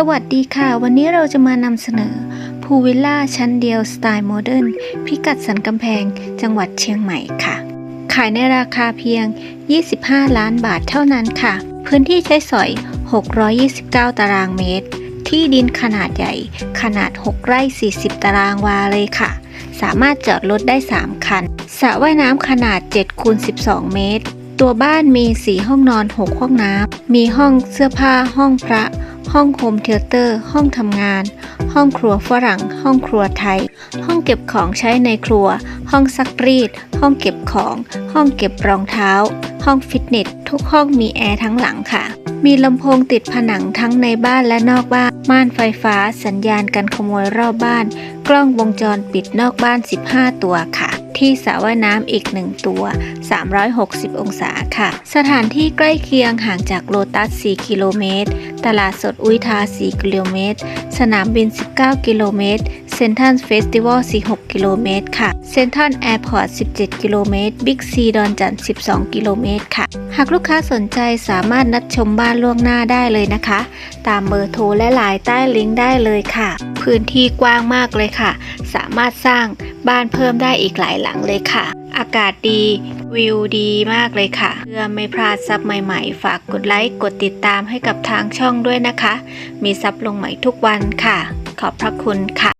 สวัสดีค่ะ วันนี้เราจะมานำเสนอพูวิลล่าชั้นเดียวสไตล์โมเดิร์นพิกัดสันกำแพงจังหวัดเชียงใหม่ค่ะ ขายในราคาเพียง 25 ล้านบาทเท่านั้นค่ะ พื้นที่ใช้สอย 629 ตารางเมตร ที่ดินขนาดใหญ่ขนาด 6 ไร่ 40 ตารางวาเลยค่ะ สามารถจอดรถได้ 3 คันสระว่ายน้ำขนาด7คูณ12 เมตร ตัวบ้านมี 4 ห้องนอน 6 ห้องน้ำมีห้องเสื้อผ้าห้องพระ ห้องโฮมเทเตอร์ ห้องทำงาน ห้องครัวฝรั่ง ห้องครัวไทย ห้องเก็บของใช้ในครัว ห้องซักรีด ห้องเก็บของ ห้องเก็บรองเท้า ห้องฟิตเนส ทุกห้องมีแอร์ทั้งหลังค่ะ มีลำโพงติดผนังทั้งในบ้านและนอกบ้าน ม่านไฟฟ้า สัญญาณการขโมยรอบบ้าน กล้องวงจรปิดนอกบ้าน 15 ตัวค่ะ ที่สระว่ายน้ำอีก 1 ตัว 360 องศาค่ะ สถานที่ใกล้เคียงห่างจากโลตัส 4 กิโลเมตร ตลาดสดอุยทา 4 กิโลเมตร สนามบิน 19 กิโลเมตรเซนทรัลเฟสติวัล46กิโลเมตรค่ะ เซนทรัลแอร์พอร์ต 17 กิโลเมตร บิ๊กซีดอนจันท12 กิโลเมตรค่ะ หากลูกค้าสนใจสามารถนัดชมบ้านล่วงหน้าได้เลยนะคะ ตามเบอร์โทรและไลน์ใต้ลิงก์ได้เลยค่ะ พื้นที่กว้างมากเลยค่ะ สามารถสร้างบ้านเพิ่มได้อีกหลายหลังเลยค่ะ อากาศดี วิวดีมากเลยค่ะ เพื่อไม่พลาดซับใหม่ๆ ฝากกดไลค์ กดติดตามให้กับทางช่องด้วยนะคะ มีซับลงใหม่ทุกวันค่ะ ขอบพระคุณค่ะ